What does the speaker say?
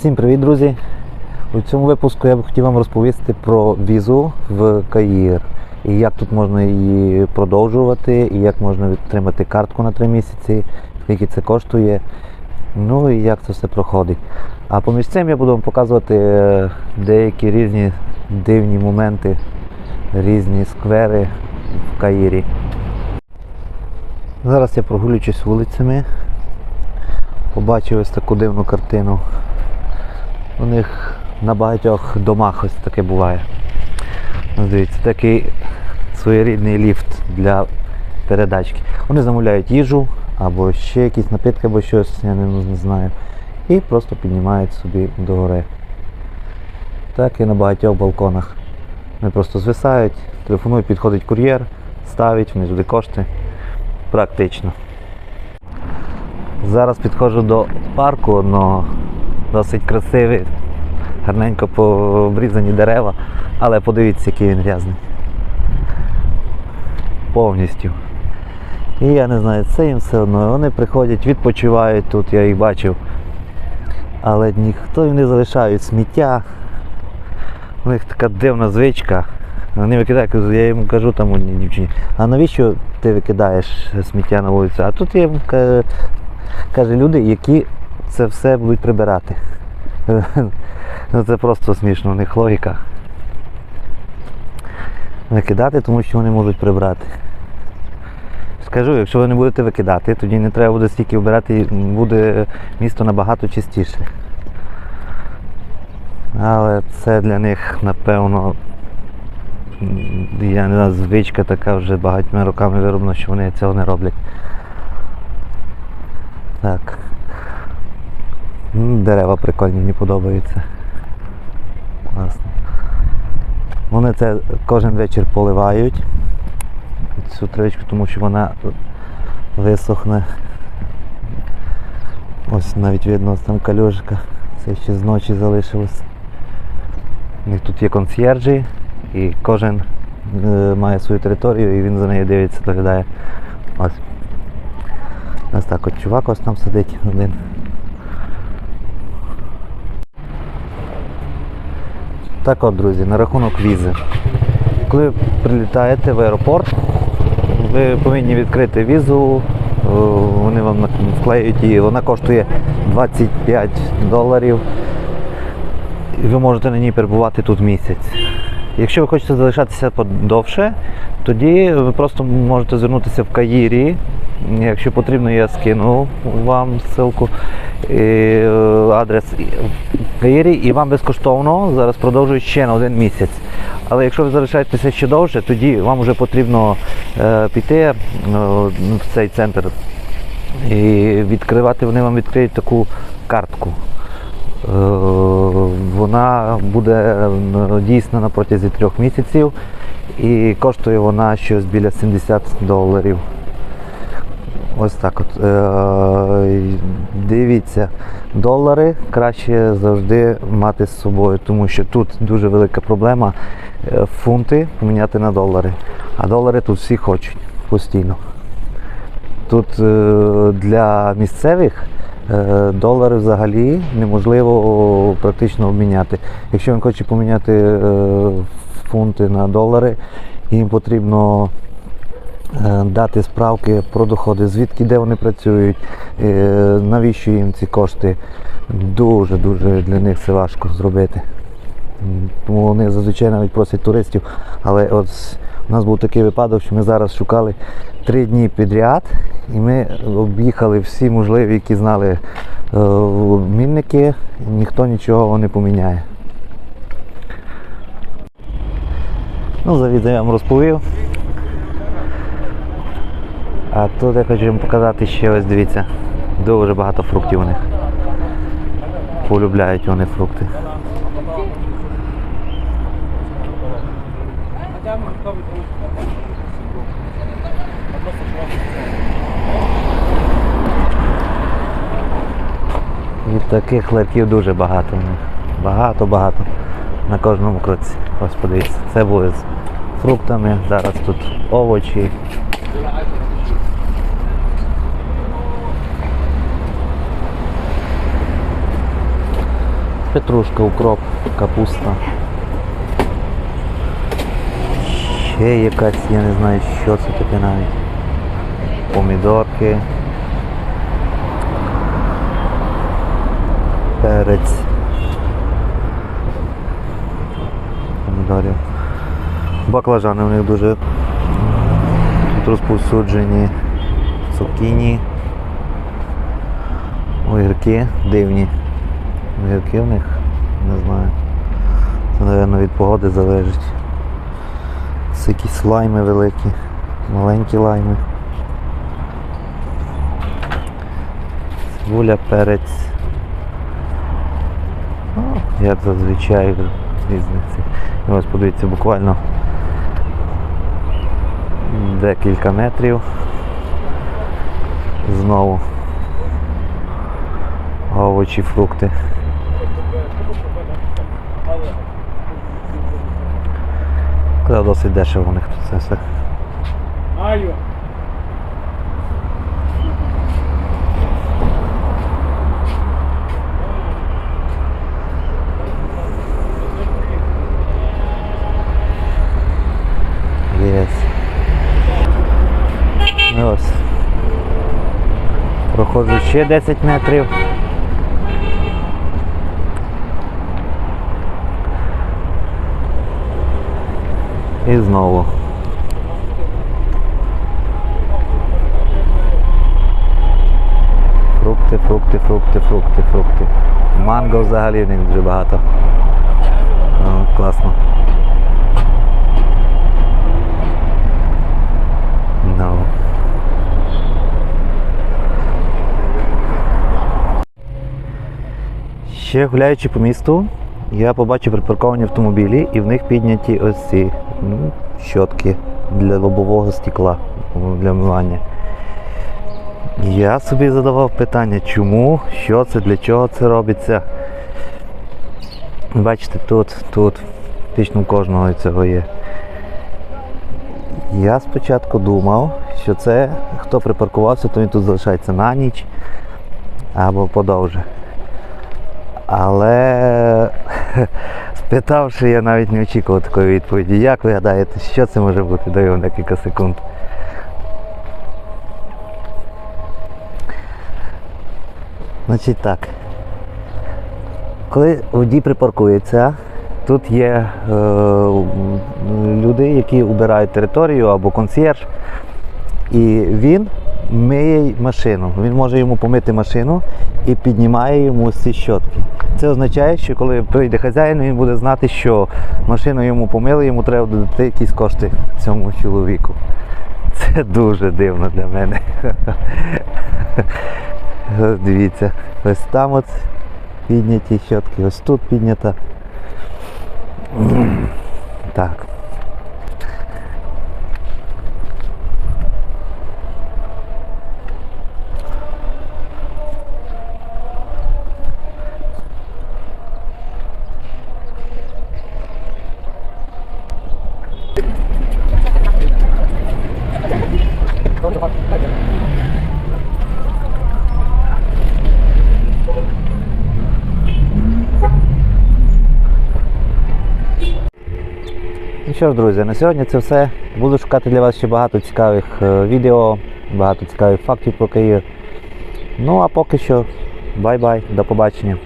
Всім привіт, друзі! У цьому випуску я б хотів вам розповісти про візу в Каїр. І як тут можна її продовжувати, і як можна відтримати картку на 3 місяці, скільки це коштує, ну і як це все проходить. А поміж цим я буду вам показувати е, деякі різні дивні моменти, різні сквери в Каїрі. Зараз я прогулюючись вулицями, побачив ось таку дивну картину. У них на багатьох домах ось таке буває. Дивіться, такий своєрідний ліфт для передачки. Вони замовляють їжу або ще якісь напитки, або щось, я не, знаю. І просто піднімають собі до гори. Так і на багатьох балконах. Вони просто звисають, телефонують, підходить кур'єр, ставить, вони туди кошти. Практично. Зараз підходжу до парку одного, досить красивий, гарненько побрізані дерева, але подивіться, який він грязний. Повністю. І я не знаю, це їм все одно. Вони приходять, відпочивають тут, я їх бачив. Але ніхто їм не залишають сміття. У них така дивна звичка. Вони викидають, я йому кажу там одній дівчині, а навіщо ти викидаєш сміття на вулицю? А тут є каже, люди, які це все будуть прибирати. Ну це просто смішно, у них логіка. Викидати, тому що вони можуть прибрати. Скажу, якщо ви не будете викидати, тоді не треба буде стільки вбирати, буде місто набагато чистіше. Але це для них, напевно, я не знаю, звичка така вже багатьма роками вироблена, що вони цього не роблять. Так. Дерева прикольні, мені подобаються. Класно. Вони це кожен вечір поливають. Цю травичку, тому що вона висохне. Ось навіть видно там калюжика. Це ще з ночі залишилось. У них тут є консьєрджі і кожен е, має свою територію і він за нею дивиться, доглядає. Ось. Ось так от чувак ось там сидить один. Так от, друзі, на рахунок візи. Коли ви прилітаєте в аеропорт, ви повинні відкрити візу, е, вони вам вклеють її, вона коштує 25 доларів. І ви можете на ній перебувати тут місяць. Якщо ви хочете залишатися подовше, тоді ви просто можете звернутися в Каїрі. Якщо потрібно, я скину вам ссылку, е, адрес в Каїрі, і вам безкоштовно зараз продовжують ще на один місяць. Але якщо ви залишаєтеся ще довше, тоді вам вже потрібно е, піти е, в цей центр і відкривати, вони вам відкриють таку картку. Е, Вона буде е, дійсна на протязі трьох місяців і коштує вона щось біля 70 доларів. Ось так от. Е, Дивіться, долари краще завжди мати з собою, тому що тут дуже велика проблема фунти поміняти на долари. А долари тут всі хочуть постійно. Тут для місцевих долари взагалі неможливо практично обміняти. Якщо він хоче поміняти е, фунти на долари, їм потрібно е, дати справки про доходи, звідки де вони працюють, е, навіщо їм ці кошти. Дуже-дуже для них це важко зробити. Тому вони зазвичай навіть просять туристів. Але от у нас був такий випадок, що ми зараз шукали три дні підряд, і ми об'їхали всі можливі, які знали е, обмінники, ніхто нічого не поміняє. Ну, за відео я вам розповів. А тут я хочу вам показати ще ось дивіться. Дуже багато фруктів у них. Полюбляють вони фрукти. І таких ларьків дуже багато. Багато-багато. На кожному кроці. Ось подивіться. Це були з фруктами, зараз тут овочі. Петрушка, укроп, капуста. Ще якась, я не знаю, що це таке навіть. Помідорки. Перець. Помідорів. Баклажани у них дуже тут розповсюджені. Цукіні. Огірки дивні. Огірки в них, не знаю. Це, мабуть, від погоди залежить. Це якісь лайми великі, маленькі лайми. Цибуля, перець. Ну, як зазвичай різниці. І ось подивіться, буквально декілька метрів. Знову овочі, фрукти. Коли досить дешево у них тут це все. Аю. Єс. Ну ось. Проходжу ще 10 метрів. І знову. Фрукти, фрукти, фрукти, фрукти, фрукти. Манго взагалі в них дуже багато. О, класно. Ще гуляючи по місту, я побачив припарковані автомобілі і в них підняті ось ці ну, щотки для лобового стекла для вмивання. Я собі задавав питання, чому, що це, для чого це робиться. Бачите, тут, тут, фактично у кожного цього є. Я спочатку думав, що це хто припаркувався, то він тут залишається на ніч або подовже. Але спитавши, я навіть не очікував такої відповіді. Як ви гадаєте, що це може бути? Даю вам декілька секунд. Значить так. Коли водій припаркується, тут є е, люди, які убирають територію або консьєрж, і він миє машину. Він може йому помити машину і піднімає йому ці щотки. Це означає, що коли прийде хазяїн, він буде знати, що машину йому помили, йому треба додати якісь кошти цьому чоловіку. Це дуже дивно для мене. Дивіться, ось там от підняті щотки, ось тут піднята. Так. Ну що ж, друзі, на сьогодні це все. Буду шукати для вас ще багато цікавих е, відео, багато цікавих фактів про Київ. Ну а поки що, бай-бай, до побачення.